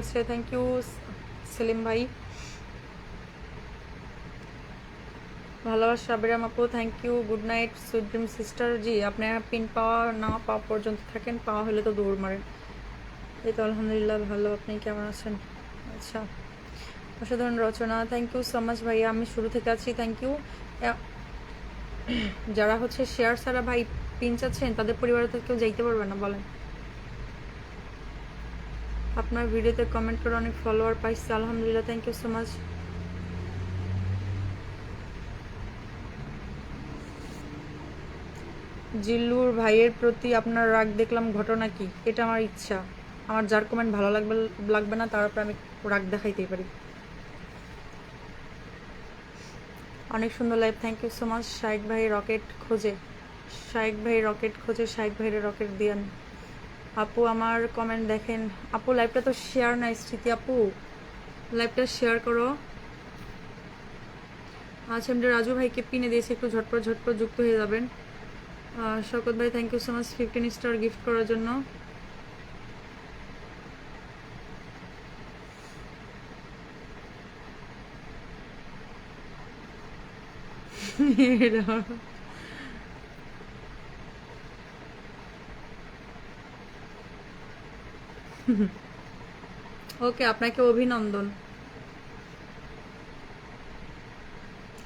লাগছে thank you Selim ভাই। ভালোবাসা সাবিরাম আপু thank you good night sweet sister জি আপনার পিন পাওয়া না পাওয়া পর্যন্ত থাকেন, পাওয়া হলে তো দৌড় মারেন। এই তো আলহামদুলিল্লাহ ভালো, আপনি কেমন আছেন? আচ্ছা অসাধারণ রচনা থ্যাংক ইউ সো মাচ ভাইয়া, আমি শুরু থেকে আছি থ্যাংক ইউ যারা হচ্ছে শেয়ার ছাড়া ভাই পিন চাচ্ছেন, তাদের পরিবারে কেউ যাইতে পারবে না, বলেন। আপনার ভিডিওতে কমেন্ট করে অনেক ফলোয়ার পাইছি, আলহামদুলিল্লাহ thank you so much Zillur ভাইয়ের প্রতি আপনার রাগ দেখলাম, ঘটনা কি? এটা আমার ইচ্ছা। আমার যার কমেন্ট ভালো লাগবে লাগবে না, তার উপর আমি রাগ দেখাইতেই পারি। অনেক সুন্দর live thank you so much Shaik ভাই রকেট খোঁজে। শাইক ভাই রকেট খোঁজে শাইক ভাইয়ের রকেট দিয়ান। আপু আমার কমেন্ট দেখেন, আপু লাইভটা তো শেয়ার নাই, স্মৃতি আপু। লাইভটা শেয়ার করো। আচ্ছা আমি রাজু ভাইকে পিনে দিয়েছি, একটু ঝটপট ঝটপট যুক্ত হয়ে যাবেন। শকত ভাই thank you so much fifteen star gift করার জন্য। ওকে আপনাকে অভিনন্দন।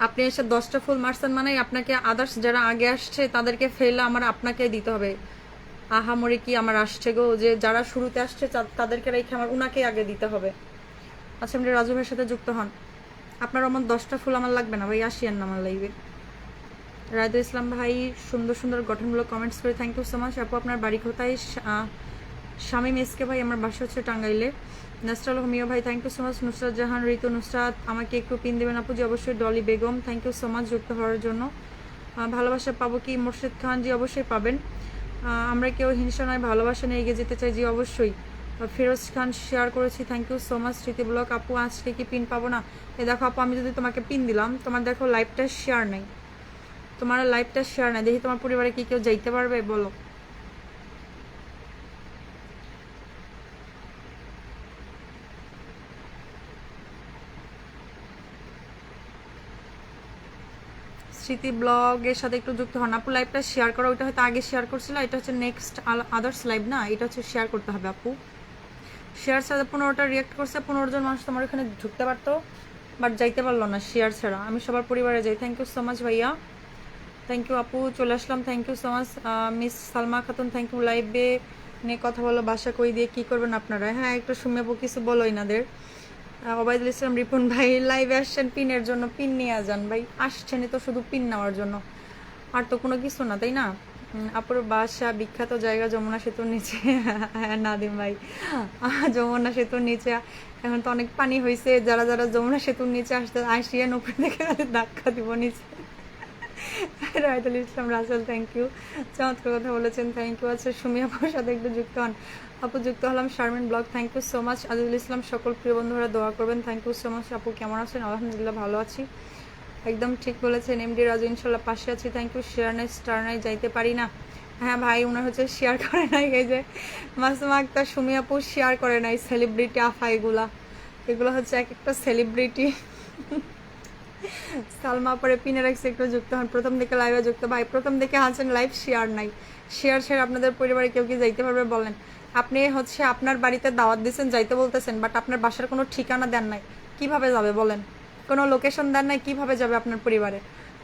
আপনি এসে দশটা ফুল মারছেন মানে আপনাকে আদার্স যারা আগে আসছে, তাদেরকে ফেলে আমার আপনাকে দিতে হবে। আহামরি কি আমার আসছে গো? যে যারা শুরুতে আসছে তাদেরকে রেখে আমার উনাকে আগে দিতে হবে। আচ্ছা আপনি রাজু ভাইয়ের সাথে যুক্ত হন। আপনার আমার দশটা ফুল আমার লাগবে না ভাই? আসিয়েন আমার লাইভে। রায়দুল ইসলাম ভাই, সুন্দর সুন্দর গঠনমূলক কমেন্টস করে থ্যাংক ইউ সো মাচ আপু, আপনার বাড়ি কোথায়? শামীম এসকে ভাই, আমার বাসা হচ্ছে টাঙ্গাইলে। নাসরাল হোমিও ভাই thank you so much Nusrat Jahan Ritu Nusrat, আমাকে একটু পিন দেবেন আপু জি, অবশ্যই Dolly Begum thank you so much যুক্ত হওয়ার জন্য। ভালোবাসা পাবো কি? মোর্শেদ খান জি, অবশ্যই পাবেন। আমরা কেউ হিংসা নয়, ভালোবাসা নিয়ে এগিয়ে যেতে চাই জি, অবশ্যই। ফিরোজ খান শেয়ার করেছি thank you so much Smriti block আপু, আজকে কি পিন পাবো না? এ, দেখো আপু, আমি যদি তোমাকে পিন দিলাম, তোমার দেখো লাইভটা শেয়ার নেই। তোমার লাইভটা শেয়ার নাই। দেখি তোমার পরিবারে কি কেউ যাইতে পারবে? বলো। স্মৃতি ব্লগের সাথে একটু যুক্ত হন। আপু লাইভটা শেয়ার করা, ওইটা হয়তো আগে শেয়ার করছিল, এটা হচ্ছে নেক্সট আদার্স লাইভ না, এটা হচ্ছে শেয়ার করতে হবে আপু। শেয়ার ছাড়া পনেরোটা রিয়েক্ট করছে, পনেরো জন মানুষ তোমার ওখানে ঢুকতে পারতো বাট যাইতে পারল না শেয়ার ছাড়া। আমি সবার পরিবারে যাই। থ্যাংক ইউ সো মাচ ভাইয়া। থ্যাংক ইউ আপু, চলে আসলাম। Thank you so much miss Salma Khatun thank you লাইভে নিয়ে কথা বলো, বাসা কই দিয়ে কি করবেন আপনারা? হ্যাঁ একটু আপু কিছু বলো ইনাদের। ওবায়দুল ইসলাম, রিপন ভাই লাইভে আসছেন পিনের জন্য, পিন নিয়ে যান ভাই। আসছেনই তো শুধু পিন নেওয়ার জন্য। আর তো কোনো কিছু না, তাই না? আপুর বাসা, বিখ্যাত জায়গা, যমুনা সেতুর নিচে। হ্যাঁ নাদিম ভাই যমুনা সেতুর নিচে। এখন তো অনেক পানি হয়েছে যারা যারা যমুনা সেতুর নিচে আসতে আসিয়ে উপরে দেখে তাদের ধাক্কা দিব নিচে। রায়তুল ইসলাম, রাসেল থ্যাংক ইউ চমৎকার কথা বলেছেন থ্যাংক ইউ আচ্ছা সুমিয়া আপুর সাথে একটু যুক্ত হন। আপু যুক্ত হলাম Sharmin blog. Thank you so much Azizul Islam, সকল প্রিয় বন্ধুরা দোয়া করবেন। থ্যাংক ইউ সো মাচ আপু কেমন আছেন? আলহামদুলিল্লাহ ভালো আছি। একদম ঠিক বলেছেন এমডি রাজু ইনশাল্লাহ পাশে আছি। থ্যাংক ইউ শেয়ার নাই স্টার নাই, যাইতে পারি না। হ্যাঁ ভাই, উনার হচ্ছে শেয়ার করে নাই। এই যে মাসুমা আক্তার, সুমি আপু শেয়ার করে নাই সেলিব্রিটি আফা এগুলা। এগুলো হচ্ছে এক একটা সেলিব্রিটি সালমা পরে পিনে রাখছে একটু যুক্ত হন। প্রথম দিকে লাইভে যুক্ত। ভাই, প্রথম দিকে আছেন লাইভ শেয়ার নাই। শেয়ার শেয়ার আপনাদের পরিবারে কেউ কি যাইতে পারবে বলেন। আপনি হচ্ছে আপনার বাড়িতে দাওয়াত দিচ্ছেন যাইতে বলতেছেন বাট আপনার বাসার কোনো ঠিকানা দেন নাই, কীভাবে যাবে বলেন? কোনো লোকেশন দেন নাই, কীভাবে যাবে আপনার পরিবারে?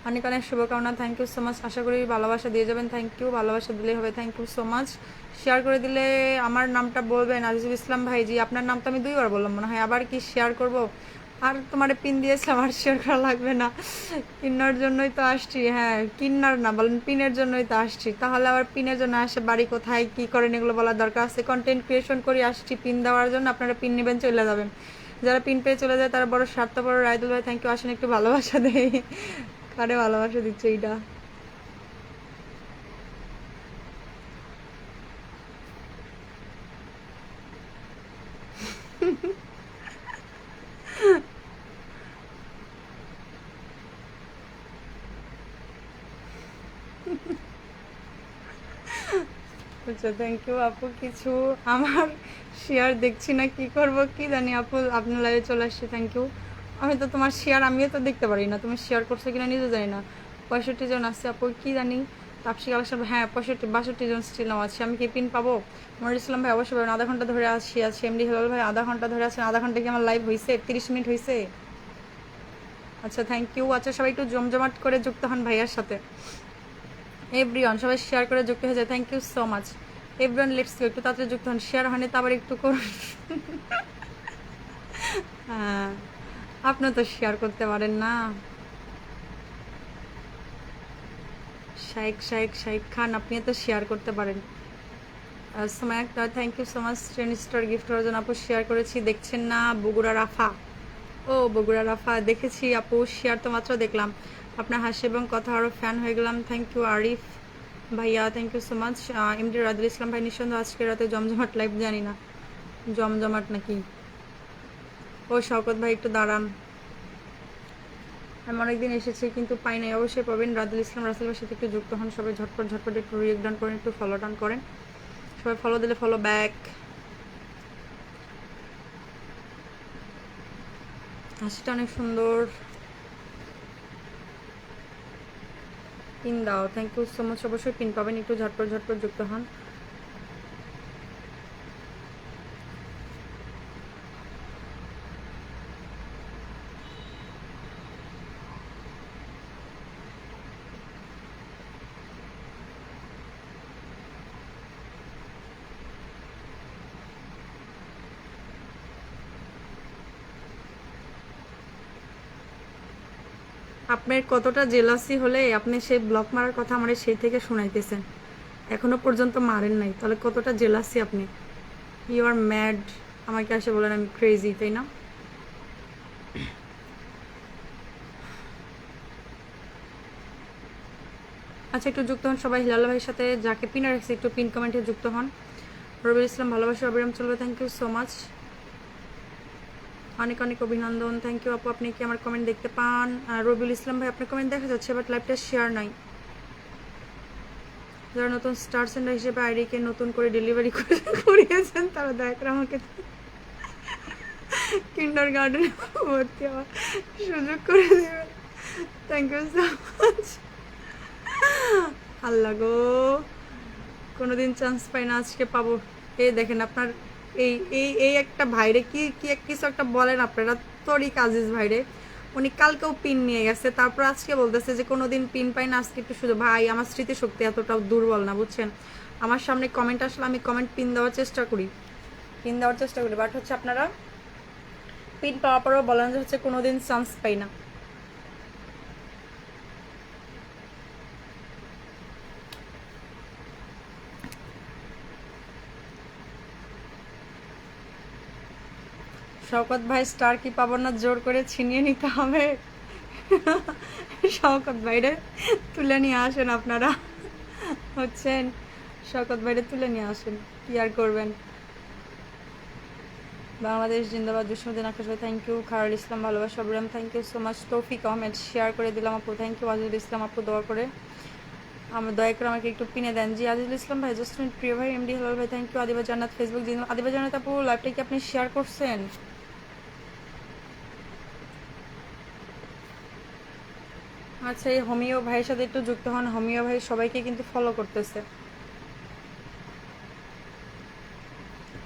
অনেক অনেক শুভকামনা থ্যাংক ইউ সো মাচ আশা করি ভালোবাসা দিয়ে যাবেন থ্যাংক ইউ ভালোবাসা দিলেই হবে thank you so much share করে দিলে আমার নামটা বলবেন, আজিজুল ইসলাম ভাইজি, আপনার নাম তো আমি দুইবার বললাম, মনে হয় আবার কি শেয়ার করব? আর তোমার পিন দিয়েছিলাম আর শেয়ার করা লাগবে না। কিন্নার জন্যই তো আসছি হ্যাঁ কিন্নার না, বলেন পিনের জন্যই তো আসছি। তাহলে আবার পিনের জন্য আসে বাড়ি কোথায়, কি করেন, এগুলো বলার দরকার আছে। কন্টেন্ট ক্রিয়েশন করে আসছি, পিন দেওয়ার জন্য আপনারা পিন নেবেন, চলে যাবেন। যারা পিন পেয়ে চলে যায়, তারা বড় স্বার্থপর, রায়দুল ভাই থ্যাংক ইউ আসেন একটু ভালোবাসা দেয় কারে ভালোবাসা দিচ্ছে এইটা? আচ্ছা থ্যাংক ইউ আপু কিছু আমার শেয়ার দেখছি না, কি করব, কি জানি আপু আপনার লাইভে চলে আসছে থ্যাংক ইউ আমি তো তোমার শেয়ার আমিও তো দেখতে পারি না, তুমি শেয়ার করছ কিনা নিজে জানি না। পঁয়ষট্টি জন আসছে আপু কি জানি। তাপসি কালেকশন হ্যাঁ পঁয়ষট্টি, বাষট্টি জন স্টিল আছে। আমি কি পিন পাবো? মনির ইসলাম ভাই, অবশ্যই আধা ঘণ্টা ধরে আসছি আছি। এমডি হেলাল ভাই, আধা ঘণ্টা ধরে আছেন। আধা ঘণ্টা কি আমার লাইভ হয়েছে তিরিশ মিনিট হয়েছে আচ্ছা থ্যাংক ইউ আচ্ছা সবাই একটু জমজমাট করে যুক্ত হন ভাইয়ার সাথে। এভরিওয়ান সবাই শেয়ার করে যুক্ত হয়ে যায়। Thank you so much everyone let's একটু তাড়াতাড়ি যুক্ত হন শেয়ার হয়নি তো আবার একটু করুন। হ্যাঁ তো শেয়ার করতে পারেন না। শাইক শাইক শাইক খান আপনি তো শেয়ার করতে পারেন। সময় একটা thank you so much ten star gift করার জন্য আপু শেয়ার করেছি, দেখছেন না? বগুড়া রাফা। ও, বগুড়া রাফা, দেখেছি আপু শেয়ার তো মাত্র দেখলাম। আপনার হাসি এবং কথা আরও ফ্যান হয়ে গেলাম। থ্যাংক ইউ আরিফ ভাইয়া thank you so much MD Rajul Islam ভাই, নিঃসন্দেহ আজকে রাতে জমজমাট লাইভ জানি না। জমজমাট নাকি? ও শওকত ভাই, একটু দাঁড়ান। আমি অনেকদিন এসেছি, কিন্তু পাই নাই। অবশ্যই পাবেন। রাজুল ইসলাম রাসেলের সাথে একটু যুক্ত হন। সবাই ঝটপট ঝটপট একটু রিয়েক্ট ডান করেন, একটু ফলো ডান করেন। সবাই ফলো দিলে ফলো ব্যাক হাসিটা অনেক সুন্দর। পিন দাও থ্যাংক ইউ সো মাচ অবশ্যই পিন পাবেন একটু ঝটপট ঝটপট যুক্ত হন। আপনার কতটা জেলাসি হলে আপনি সেই ব্লক মারার কথা আমার সেই থেকে শোনাইতেছেন? এখনও পর্যন্ত মারেন নাই, তাহলে কতটা জেলাসি আপনি? ইউ আর ম্যাড আমাকে আসে বলেন আমি ক্রেজি তাই না? আচ্ছা একটু যুক্ত হন সবাই, হিলাল ভাইয়ের সাথে যাকে পিন একটু পিন কমেন্টে যুক্ত হন। রবিউল ইসলাম, ভালোবাসা, অবিরাম চলবে থ্যাংক ইউ সো মাচ অনেক অনেক অভিনন্দন। থ্যাংক ইউ আপু, আপনি কি আমার কমেন্ট দেখতে পান? রবিউল ইসলাম ভাই, আপনার কমেন্ট দেখা যাচ্ছে বাট লাইভটা শেয়ার নাই। যারা নতুন স্টার সেন্টার হিসেবে আইডিকে নতুন করে ডেলিভারি করে করিয়েছেন, তারা দয়া করে আমাকে কিন্ডার গার্ডেনে ভর্তি হওয়ার সুযোগ করে দেবেন। থ্যাংক ইউ সো মাচ আল্লাহ গো, কোনোদিন চান্স পাই না আজকে পাবো। এই দেখেন, আপনার এই এই এই একটা ভাইরে কি কি কিছু একটা বলেন আপনারা। তরিক আজিজ ভাইরে। উনি কালকেও পিন নিয়ে গেছে, তারপর আজকে বলতেছে যে কোনোদিন পিন পাই না, আজকে একটু শুধু ভাই, আমার স্মৃতিশক্তি এতটাও দুর্বল না, বুঝছেন? আমার সামনে কমেন্ট আসলে আমি কমেন্ট পিন দেওয়ার চেষ্টা করি। পিন দেওয়ার চেষ্টা করি বাট হচ্ছে আপনারা পিন পাওয়ার পরেও বলেন যে হচ্ছে কোনোদিন চান্স পাই না। শওকত ভাই স্টার কি পাবো না জোর করে ছিনিয়ে নিতে হবে? শওকত ভাইরে তুলে নিয়ে আসেন আপনারা। হচ্ছেন, শওকত ভাইরে তুলে নিয়ে আসেন। কি আর করবেন? বাংলাদেশ জিন্দাবাদ দুসমদিন আকাশ ভাই থ্যাংক ইউ খারুল ইসলাম ভালোবাসা, অবিরাম thank you so much Toufiq Ahmed share করে দিলাম আপু থ্যাংক ইউ আজিজুল ইসলাম আপু, দোয়া করে। আমার দয়া করে আমাকে একটু পিনে দেন। জি, আজিজুল ইসলাম ভাই জাস্ট প্রিয় ভাই এমডি হেলাল ভাই থ্যাংক ইউ আদিবা জান্নাত ফেসবুক আদিবা জান্নাত আপু লাইভটা কি আপনি শেয়ার করছেন? আচ্ছা এই হোমিও ভাইয়ের সাথে একটু যুক্ত হন। হোমিও ভাই সবাইকে কিন্তু ফলো করতেছে।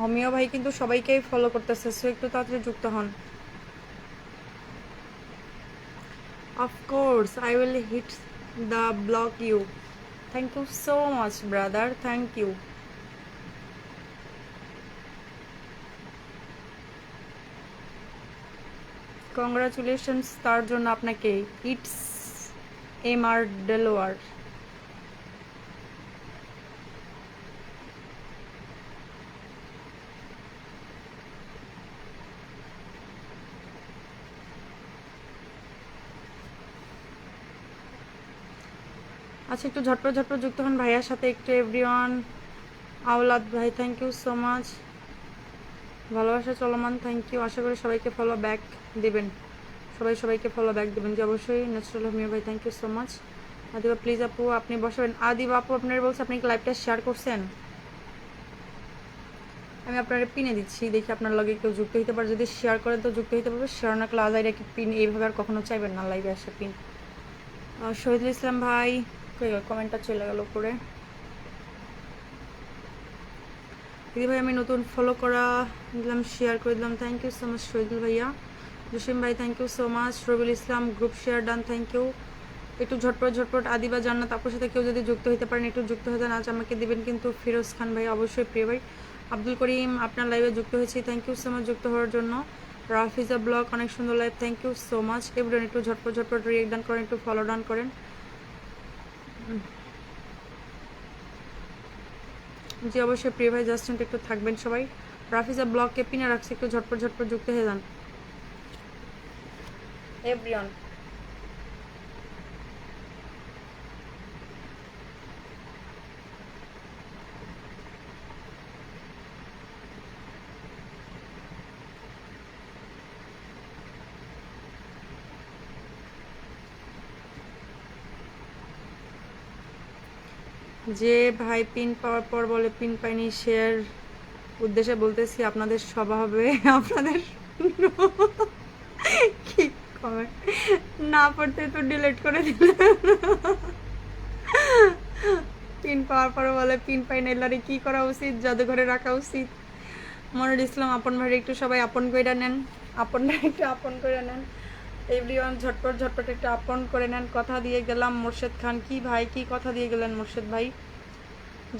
হোমিও ভাই কিন্তু সবাইকেই ফলো করতেছে, সো একটু তাড়াতাড়ি যুক্ত হন। Of course I will hit the block you thank you so much brother thank you congratulations তার জন্য আপনাকে। ইটস এম আর ডেলোয়ার আচ্ছা একটু ঝটপট ঝটপট যুক্ত হন ভাইয়ার সাথে। একটু এভরিওয়ান আওলাদ ভাই থ্যাংক ইউ সো মাচ ভালোবাসা চলমান থ্যাংক ইউ আশা করি সবাইকে ফলো ব্যাক দেবেন। সবাই সবাইকে ফলো ব্যাক দেবেন যে অবশ্যই ন্যাচারাল হোমিও ভাই thank you so much Adiba please আপু, আপনি বসবেন। আদিবা আপু, আপনার বলছে আপনি কি লাইভটা শেয়ার করছেন? আমি আপনার পিনে দিচ্ছি, দেখি আপনার লগে কেউ যুক্ত হইতে পারে। যদি শেয়ার করেন তো যুক্ত হইতে পারবে। শেয়ার না ক্লাস আজাইরা কি পিন এইভাবে আর কখনো চাইবেন না লাইভে আসে পিন শহীদুল ইসলাম ভাই কমেন্টটা চলে গেল করে দিদি ভাই, আমি নতুন ফলো করা দিলাম শেয়ার করে দিলাম। Thank you so much Shahidul ভাইয়া। জসিম ভাই thank you so much Robiul Islam group share done thank you একটু ঝটপট ঝটপট আদিবা জান্নাত আপুর সাথে কেউ যদি যুক্ত হতে পারেন, একটু যুক্ত হতে আজ আমাকে দিবেন কিন্তু ফিরোজ খান ভাই, অবশ্যই প্রিয় ভাই। আব্দুল করিম, আপনার লাইভে যুক্ত হয়েছি থ্যাংক ইউ সো মাচ যুক্ত হওয়ার জন্য। রাফিজা ব্লগ, অনেক সুন্দর live thank you so much everyone একটু ঝটপট ঝটপট রিয়েক্ট ডান করেন, একটু ফলো ডান করেন। জি, অবশ্যই প্রিয় ভাই জাস্টিন একটু থাকবেন সবাই। রাফিজা ব্লগকে পিনে রাখছে, একটু ঝটপট ঝটপট যুক্ত হয়ে যান। এভরিওয়ান যে ভাই পিন পাওয়ার পর বলে পিন পাইনি শেয়ার উদ্দেশ্যে বলতেছি আপনাদের স্বভাবে আপনাদের কমেন্ট না পড়তে তো ডিলিট করে দিলে। পিন পাওয়ার পর বলে পিন পাই না এলারে কি করা উচিত? জাদুঘরে রাখা উচিত? মনুর ইসলাম, আপন ভাই একটু সবাই আপন কইরা নেন। আপন ভাই একটু আপন করে নেন। এভরিওয়ান ঝটপট ঝটপট একটু আপন করে নেন। কথা দিয়ে গেলাম মোর্শেদ খান। কি ভাই, কি কথা দিয়ে গেলেন মোর্শেদ ভাই?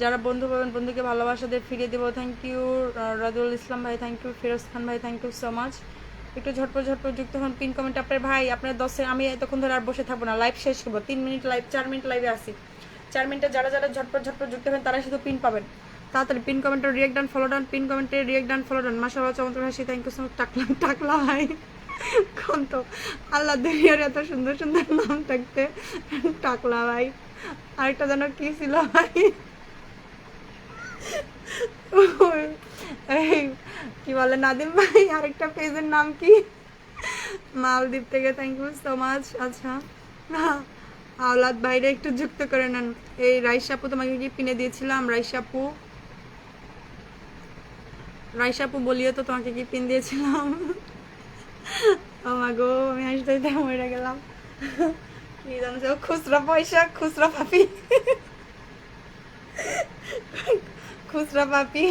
যারা বন্ধু পাবেন, বন্ধুকে ভালোবাসা দিয়ে ফিরিয়ে দেবো। থ্যাংক ইউ রাজুল ইসলাম ভাই থ্যাংক ইউ ফিরোজ খান ভাই থ্যাংক ইউ সো মাচ একটু ঝটপট ঝটপট যুক্ত হন পিন কমেন্ট আপনার ভাই, আপনার দশে, আমি এতক্ষণ ধরে আর বসে থাকব না। লাইভ শেষ করব। তিন মিনিট লাইভ চার মিনিট লাইভে আসি চার মিনিটে যারা যারা ঝটপট ঝটপট যুক্ত হবেন তারা শুধু পিন পাবেন। তাড়াতাড়ি পিন কমেন্টে react done follow done pin কমেন্টে রিয়েক্ট ডান ফলো ডান মাসাল্লাহ চমৎকার হাসি। থ্যাংক ইউ সো মাচ টাকলা টাকলা ভাই। কোন তো? আল্লাহ দুনিয়ার এত সুন্দর সুন্দর নাম থাকতে। টাকলা ভাই। আরেকটা যেন কি ছিল ভাই এই কি বলে, নাদিম ভাই, আরেকটা পেজের নাম কি? মালদ্বীপ থেকে থ্যাংক ইউ সো মাচ আচ্ছা। আওলাদ বাইরে একটু যুক্ত করে নেন। এই রাইসাপু তোমাকে কি পিনে দিয়েছিলাম রাইসাপু রাইসাপু বলিও তো তোমাকে কি পিন দিয়েছিলাম। ও মা গো, আমি হাসতে হাসতে মরে গেলাম। কি জানছো খুচরা পয়সা, খুচরা পাপি। খুচরা পাপি।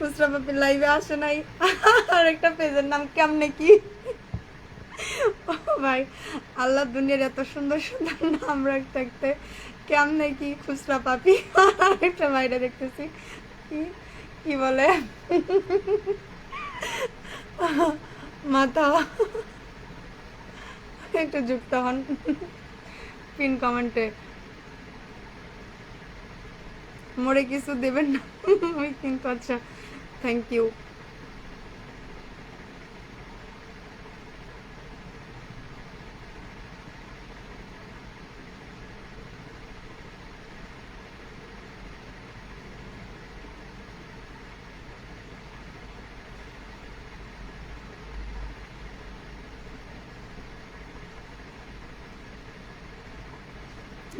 খুচরা পাপি লাইভে আসে নাই। আর একটা পেজের নাম কেমনে কি? ভাই, আল্লাহ দুনিয়ার এত সুন্দর সুন্দর নাম রাখতে থাকতে কেমনে কি খুচরা পাপি? আর একটা বাইরে দেখতেছি। কি? কি বলে? মাথা একটু যুক্ত হন। পিন কমেন্টে। মরে কিছু দেবেন না। ওই কিন্তু আচ্ছা থ্যাংক ইউ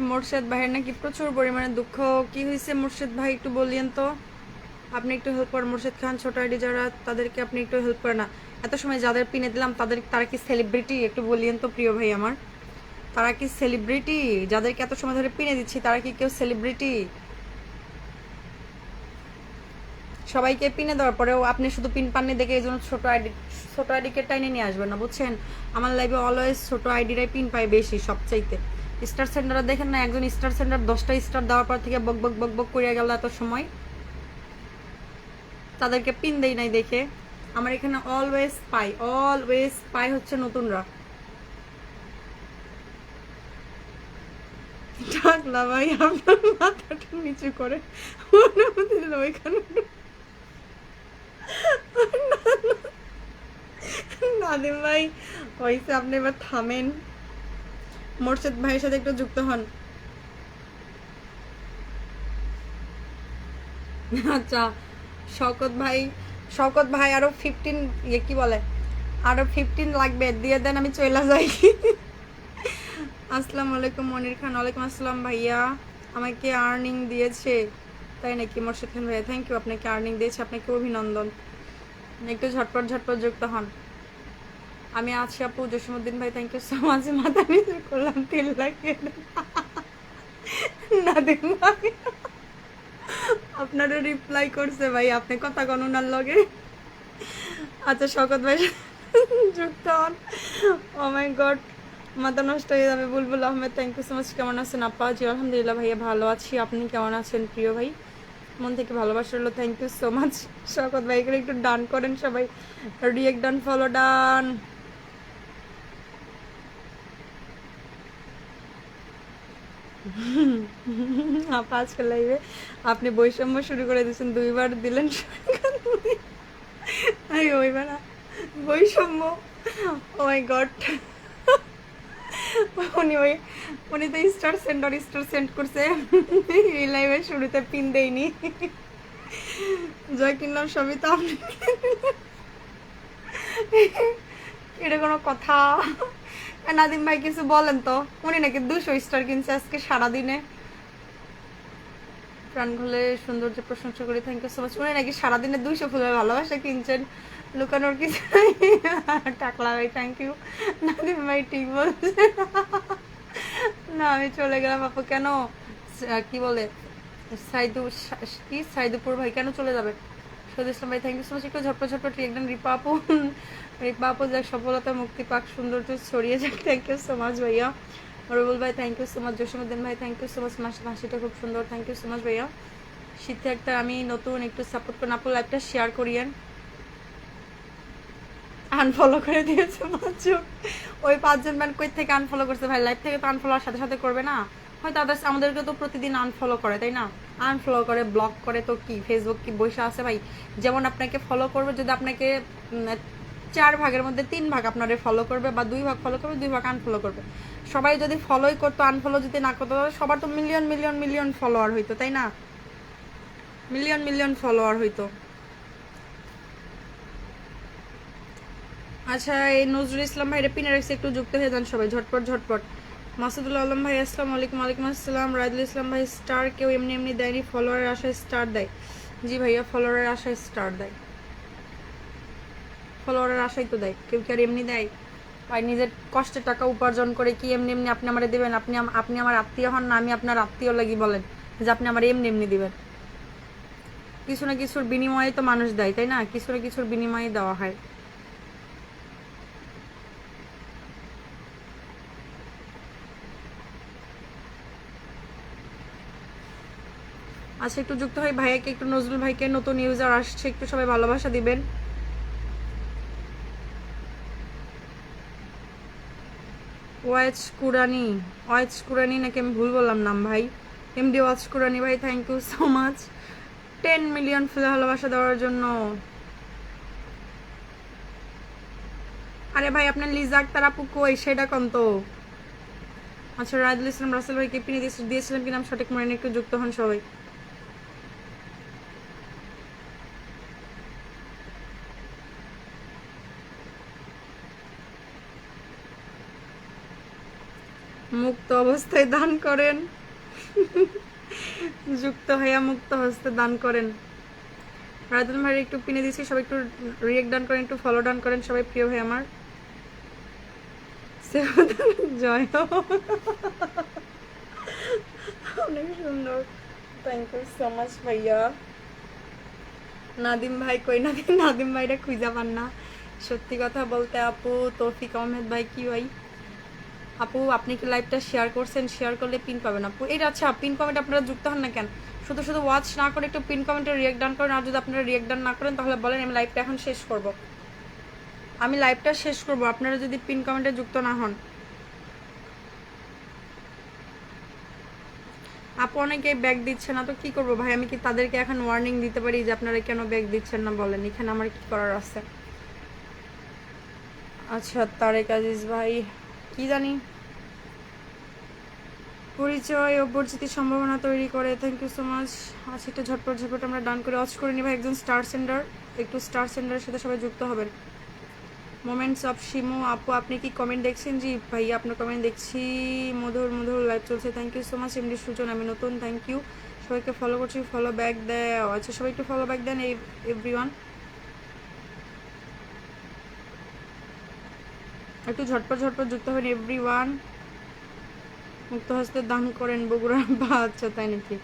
মোর্শেদ ভাইয়ের নাকি প্রচুর পরিমাণে দুঃখ। কি হয়েছে মোর্শেদ ভাই একটু বলিয়েন তো। আপনি একটু হেল্প করেন, মোর্শেদ খান, ছোট আইডি যারা, তাদেরকে আপনি একটু হেল্প করেন না। এত সময় যাদের পিনে দিলাম, তাদের, তারা কি সেলিব্রিটি একটু বলিয়েন তো, প্রিয় ভাই আমার। তারা কি সেলিব্রিটি যাদেরকে এত সময় ধরে পিনে দিচ্ছি, তারা কি কেউ সেলিব্রিটি সবাইকে পিনে দেওয়ার পরেও আপনি শুধু পিন পাননি দেখে এই জন্য ছোট আইডি, ছোট আইডিকে টাইনে নিয়ে আসবেন না, বুঝছেন? আমার লাইভে অলওয়েজ ছোট আইডিরাই পিন পায় বেশি, সবচাইতে। স্টার সেন্টার দেখেন না, একজন স্টার সেন্টার দশটা স্টার দেওয়ার পর থেকে বক বক বক বক করিয়া গেল এত সময়। তাদেরকে পিন দেই নাই দেখে। আমার এখানে অলওয়েজ পাই অলওয়েজ পাই হচ্ছে নতুনরা। ডাকলা ভাই, আপনার মাথাটা নিচু করে। অনুমতি দিল ওইখানে নাদিম ভাই হয়েছে আপনি এবার থামেন। মোর্শেদ ভাইয়ের সাথে একটু যুক্ত হন। আচ্ছা শওকত ভাই শওকত ভাই আরও ফিফটিন ইয়ে কি বলে? আরও ফিফটিন লাগবে, দিয়ে দেন আমি চলে যাই। আসসালামু আলাইকুম, মনির খান। ওয়ালাইকুম আসসালাম ভাইয়া। আমাকে আর্নিং দিয়েছে। তাই নাকি মোর্শেদ খান ভাইয়া? থ্যাংক ইউ আপনাকে আর্নিং দিয়েছে, আপনাকে অভিনন্দন। একটু ঝটপট ঝটপট যুক্ত হন। আমি আছি আপু জসিমুদ্দিন ভাই থ্যাংক ইউ সো মাচ মাথা নিচে করলাম তিন লাগিয়ে দেন। আপনারও রিপ্লাই করছে ভাই, আপনি কথা গণনার লগে। আচ্ছা শকত ভাই, যুক্ত হন। ও মাই গড মাথা নষ্ট হয়ে যাবে। Bulbul Ahmed thank you so much কেমন আছেন আপা? জি, আলহামদুলিল্লাহ ভাইয়া ভালো আছি। আপনি কেমন আছেন প্রিয় ভাই? মন থেকে ভালোবাসা হলো থ্যাংক ইউ সো মাচ শকত ভাই একটু ডান করেন সবাই। রিয়েক্ট ডান ফলো ডান আপা আজকে লাইভে আপনি বৈষম্য শুরু করে দিয়েছেন, দুইবার দিলেন আই ওইবার। বৈষম্য। ও মাই গড উনি ওই, উনি তো স্টার সেন্ড আর স্টার সেন্ড করছে। এই লাইভের শুরুতে পিন দেয়নি। জয় কিনলাম সবই তো আপনি এটা কোনো কথা। নাদিম ভাই কিছু বলেন তো? উনি নাকি দুশো স্টার কিনছে আজকে সারাদিনে। খুলে সৌন্দর্য প্রশংসা করি থ্যাংক ইউ সো মাচ উনি নাকি সারাদিনে দুইশো ফুলের ভালোবাসা কিনছেন। লুকানোর কিছু টাকলা ভাই থ্যাংক ইউ নাদিম ভাই ঠিক বলছে। না, আমি চলে গেলাম আপু, কেন? কি বলে? সাইদু কি? সাইদুপুর ভাই কেন চলে যাবে? ভাই থ্যাংক ইউ সো মাচ একটু ঝটপট ঝটপট একদম সফলতা, মুক্তি পাক ছড়িয়ে যাক। থ্যাংক ইউ সো মাচ ভাইয়া। রবুল ভাই থ্যাংক ইউ সো মাচ ভাই থ্যাংক ইউ সো মাচ খুব সুন্দর। থ্যাংক ইউ সো মাচ ভাইয়া। শীতে একটা আমি নতুন একটু সাপোর্ট করেন আপু লাইভটা শেয়ার করিয়েন। আনফলো করে দিয়েছে পাঁচজন ওই পাঁচজন ম্যান কই থেকে আনফলো করছে ভাই? লাইভ থেকে তো আনফলো সাথে সাথে করবে না। হয়তো আদার্স আমাদেরকে তো প্রতিদিন আনফলো করে, তাই না? আনফলো করে ব্লক করে তো কি? ফেসবুক কি বসে আছে ভাই? যেমন আপনাকে ফলো করবে, যদি আপনাকে চার ভাগের মধ্যে তিন ভাগ আপনারে ফলো করবে বা দুই ভাগ ফলো করবে, দুই ভাগ আনফলো করবে। সবাই যদি ফলোই করতো আনফলো যদি না করতো, তাহলে সবার তো মিলিয়ন মিলিয়ন মিলিয়ন ফলোয়ার হইতো, তাই না? মিলিয়ন মিলিয়ন ফলোয়ার হইতো। আচ্ছা এই নজরুল ইসলাম ভাইরে পিনে রাখছে একটু যুক্ত হয়ে যান সবাই, ঝটপট ঝটপট। মাসুদুল আলম ভাই, আসসালামু আলাইকুম। ওয়ালাইকুম আসসালাম। রাজুল ইসলাম ভাই স্টার কেউ এমনি এমনি দেয়নি ফলোয়ারের আশায় স্টার দেয়। জি ভাইয়া ফলোয়ারের আশায় স্টার দেয়। ফলোয়ারের আশাই তো দেয়। কেউ কি আর এমনি দেয়? ভাই, নিজের কষ্টের টাকা উপার্জন করে কি এমনি এমনি আপনি আমার দেবেন? আপনি আপনি আমার আত্মীয় হন না, আমি আপনার আত্মীয় লাগি বলেন যে আপনি আমার এমনি এমনি দিবেন। কিছু না কিছুর বিনিময়ে তো মানুষ দেয়, তাই না? কিছু না কিছুর বিনিময়ে দেওয়া হয়। আচ্ছা একটু যুক্ত হয় ভাইয়াকে, একটু নজরুল ভাইকে, নতুন ইউজার আসছে, একটু সবাই ভালোবাসা দিবেন। ওয়াইজ কুরানি ওয়াইজ কুরানি নাকি আমি ভুল বললাম নাম, ভাই? এমডি ওয়াজ কুরানি, ভাই thank you so much ten million ফুলে ভালোবাসা দেওয়ার জন্য। আরে ভাই, আপনার লিজাক আক্তার আপু কই? সেটা কোন তো? আচ্ছা রাজুল ইসলাম রাসেল ভাইকে পিনে দিয়েছিলাম কি নাম সঠিক মনে একটু যুক্ত হন সবাই মুক্ত অবস্থায় দান করেন। যুক্ত হইয়া মুক্ত হস্তে দান করেন। রাজুল ভাই একটু পিনে দিয়েছি, সবাই একটু রিয়েক্ট ডান করেন, একটু ফলো ডান করেন, সবাই প্রিয় ভাই আমার। জয় অনেক সুন্দর। থ্যাংক ইউ সো মাচ ভাইয়া। নাদিম ভাই কই? নাদিম নাদিম ভাইটা খুঁজা পান না। সত্যি কথা বলতে আপু, তৌফিক আহমেদ ভাই, কি ভাই? আপু, আপনি কি লাইভটা শেয়ার করছেন? শেয়ার করলে পিন পাবেন আপু। এটা আচ্ছা পিন কমেন্ট আপনারা যুক্ত হন না কেন? শুধু শুধু ওয়াচ না করে একটু পিন কমেন্টে রিয়েক্ট ডান করেন, আর যদি আপনারা রিয়েক্ট ডান না করেন, তাহলে বলেন আমি লাইভটা এখন শেষ করব। আমি লাইভটা শেষ করব। আপনারা যদি পিন কমেন্টে যুক্ত না হন। আপু অনেকে ব্যাগ দিচ্ছে না, তো কি করব ভাই? আমি কি তাদেরকে এখন ওয়ার্নিং দিতে পারি যে আপনারা কেন ব্যাগ দিচ্ছেন না বলেন? এখানে আমার কি করার আছে? আচ্ছা তারেক আজিজ ভাই, কি জানি? পরিচয় ও পরিচিতির সম্ভাবনা তৈরি করে। থ্যাংক ইউ সো মাচ আচ্ছা একটু ঝটপট ঝটপট আমরা ডান করে। অচ করে নিই একজন স্টার সেন্ডার একটু স্টার সেন্ডারের সাথে সবাই যুক্ত হবেন। মোমেন্টস অফ শিমু আপু, আপনি কি কমেন্ট দেখছেন? জি ভাইয়া আপনার কমেন্ট দেখছি। মধুর মধুর লাইভ চলছে। Thank you so much MD Sujon, আমি নতুন। থ্যাংক ইউ সবাইকে ফলো করছি ফলো ব্যাক দেও। আচ্ছা সবাই একটু ফলো ব্যাক দেন এই এভরিওয়ান একটু ঝটপট ঝটপট যুক্ত হবেন এভরি ওয়ান মুক্ত হস্তে দান করেন বগুড়ার বা আচ্ছা তাই নাকি।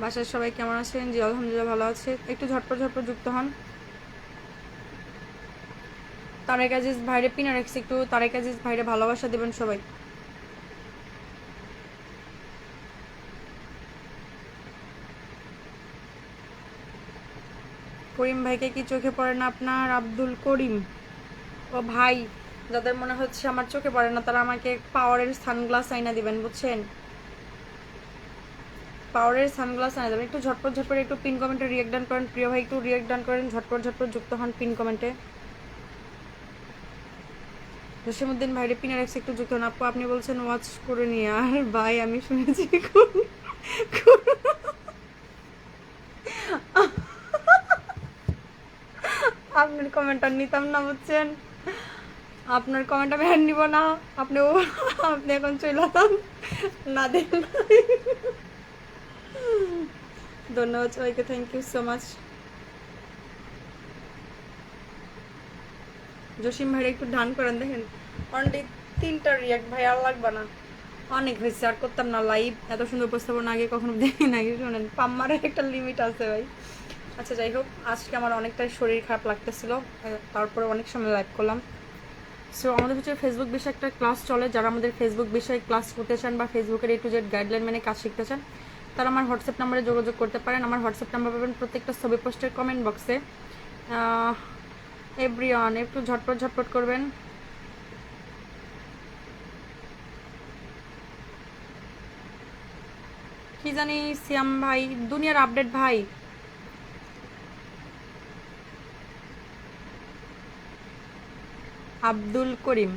বাসার সবাই কেমন আছেন? জি, আলহামদুলিল্লাহ ভালো আছে। একটু ঝটপট ঝটপট যুক্ত হন। তারেক আজিজ ভাইরে পিনা রাখছি একটু। তারেক আজিজ ভাইরে ভালোবাসা দেবেন সবাই। করিম ভাইকে কি চোখে পড়ে না আপনার? আব্দুল করিম। ও ভাই যাদের মনে হচ্ছে আমার চোখে পড়ে না, তারা আমাকে পাওয়ারের সানগ্লাস আইনা দিবেন, বুঝছেন? পাওয়ারের সানগ্লাস আইনা দেবেন। একটু ঝটপট ঝটপট একটু পিন কমেন্টে রিয়েক্ট ডান করেন। প্রিয় ভাই, একটু রিয়েক্ট ডান করেন। ঝটপট ঝটপট যুক্ত হন পিন কমেন্টে। জসিমুদ্দিন ভাইরে পিনে রাখছে একটু যুক্ত হন। আপু, আপনি বলছেন ওয়াচ করে নিয়ে আর ভাই, আমি শুনেছি আপনার কমেন্ট আর নিতাম না, বুঝছেন? আপনার কমেন্ট আমি আর নিব না। আপনি আপনি এখন চলে আসেন না দেন ধন্যবাদ সবাইকে thank you so much Jasim ভাইয়ের একটু ধান করেন দেখেন। অনলি তিনটা রিয়াক্ট ভাই, আর লাগবে না। অনেক হয়েছে, আর করতাম না লাইভ এত সুন্দর উপস্থাপনা আগে কখনো দেখি না শোনেন। পাম্মারের একটা লিমিট আছে ভাই। আচ্ছা যাই হোক, আজকে আমার অনেকটাই শরীর খারাপ লাগতেছিল। তারপরে অনেক সময় লাইভ করলাম। সো আমাদের হচ্ছে ফেসবুক বিষয়ে একটা ক্লাস চলে। যারা আমাদের ফেসবুক বিষয়ে ক্লাস করতে চান বা ফেসবুকের এ টু জেড গাইডলাইন মেনে কাজ শিখতে চান, তারা আমার হোয়াটসঅ্যাপ নাম্বারে যোগাযোগ করতে পারেন। আমার হোয়াটসঅ্যাপ নাম্বার পাবেন প্রত্যেকটা ছবি পোস্টের কমেন্ট বক্সে এভরিওয়ান একটু ঝটপট ঝটপট করবেন। কি জানি, সিয়াম ভাই, দুনিয়ার আপডেট ভাই। আব্দুল করিম।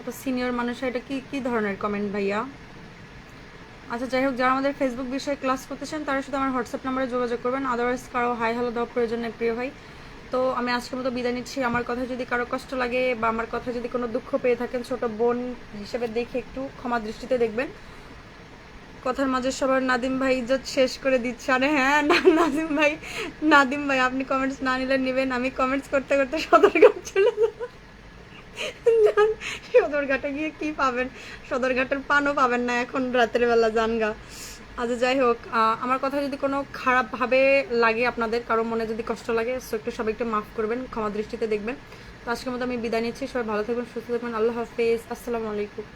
এত সিনিয়র মানুষ, এটা কি কি ধরনের কমেন্ট ভাইয়া? আচ্ছা যাই হোক, যারা আমাদের ফেসবুক বিষয়ে ক্লাস করতে চান তারা শুধু আমার হোয়াটসঅ্যাপ নাম্বারে যোগাযোগ করবেন। আদারওয়াইজ কারও হাই, হ্যালো দেওয়ার প্রয়োজন নেই, প্রিয় ভাই। তো আমি আজকের মতো বিদায় নিচ্ছি। আমার কথা যদি কারও কষ্ট লাগে বা আমার কথা যদি কোনো দুঃখ পেয়ে থাকেন, ছোট বোন হিসেবে দেখে একটু ক্ষমা দৃষ্টিতে দেখবেন। কথার মাঝে সবার নাদিম ভাই ইজ্জত শেষ করে দিচ্ছে। আরে হ্যাঁ নাদিম ভাই নাদিম ভাই আপনি কমেন্টস না নিলে নেবেন আমি কমেন্টস করতে করতে সদরঘাট চলে যান, সদরঘাটে গিয়ে কি পাবেন? সদরঘাটের পানও পাবেন না এখন রাতের বেলা জানগা। আজ যাই হোক আমার কথা যদি কোনো খারাপভাবে লাগে আপনাদের কারও মনে যদি কষ্ট লাগে সো একটু সবাই একটু মাফ করবেন ক্ষমা দৃষ্টিতে দেখবেন। তো আজকের মতো আমি বিদায় নিচ্ছি সবাই ভালো থাকবেন সুস্থ থাকবেন আল্লাহ হাফেজ আসসালামু আলাইকুম।